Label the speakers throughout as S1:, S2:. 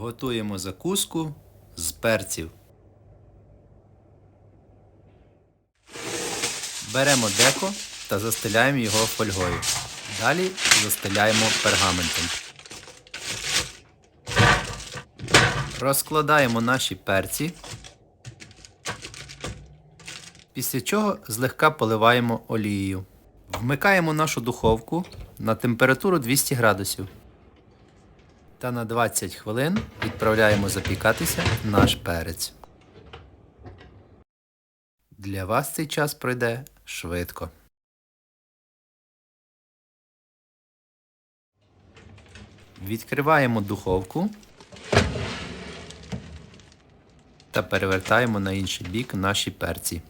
S1: Готуємо закуску з перців. Беремо деко та застеляємо його фольгою. Далі застеляємо пергаментом. Розкладаємо наші перці. Після чого злегка поливаємо олією. Вмикаємо нашу духовку на температуру 200 градусів. Та на 20 хвилин відправляємо запікатися наш перець. Для вас цей час пройде швидко. Відкриваємо духовку та перевертаємо на інший бік наші перці.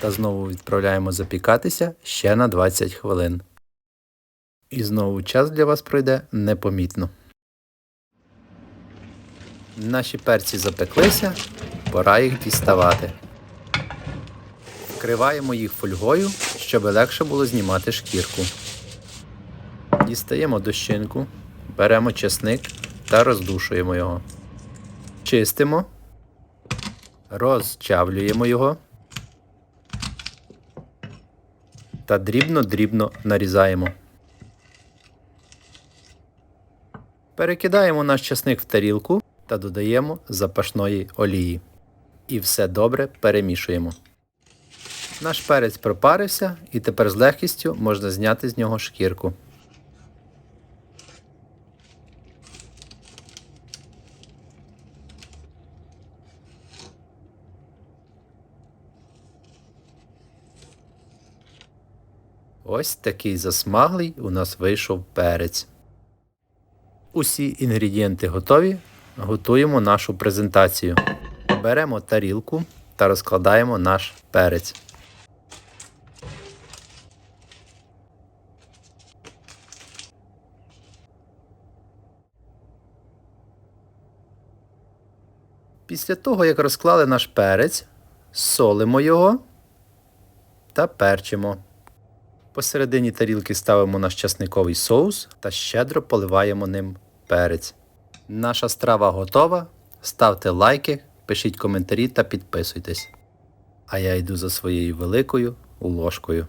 S1: Та знову відправляємо запікатися ще на 20 хвилин. І знову час для вас пройде непомітно. Наші перці запеклися, пора їх діставати. Вкриваємо їх фольгою, щоб легше було знімати шкірку. Дістаємо дощинку, беремо чесник та роздушуємо його. Чистимо, розчавлюємо його та дрібно-дрібно нарізаємо. Перекидаємо наш часник в тарілку та додаємо запашної олії. І все добре перемішуємо. Наш перець пропарився і тепер з легкістю можна зняти з нього шкірку. Ось такий засмаглий у нас вийшов перець. Усі інгредієнти готові. Готуємо нашу презентацію. Беремо тарілку та розкладаємо наш перець. Після того, як розклали наш перець, солимо його та перчимо. Посередині тарілки ставимо наш часниковий соус та щедро поливаємо ним перець. Наша страва готова. Ставте лайки, пишіть коментарі та підписуйтесь. А я йду за своєю великою ложкою.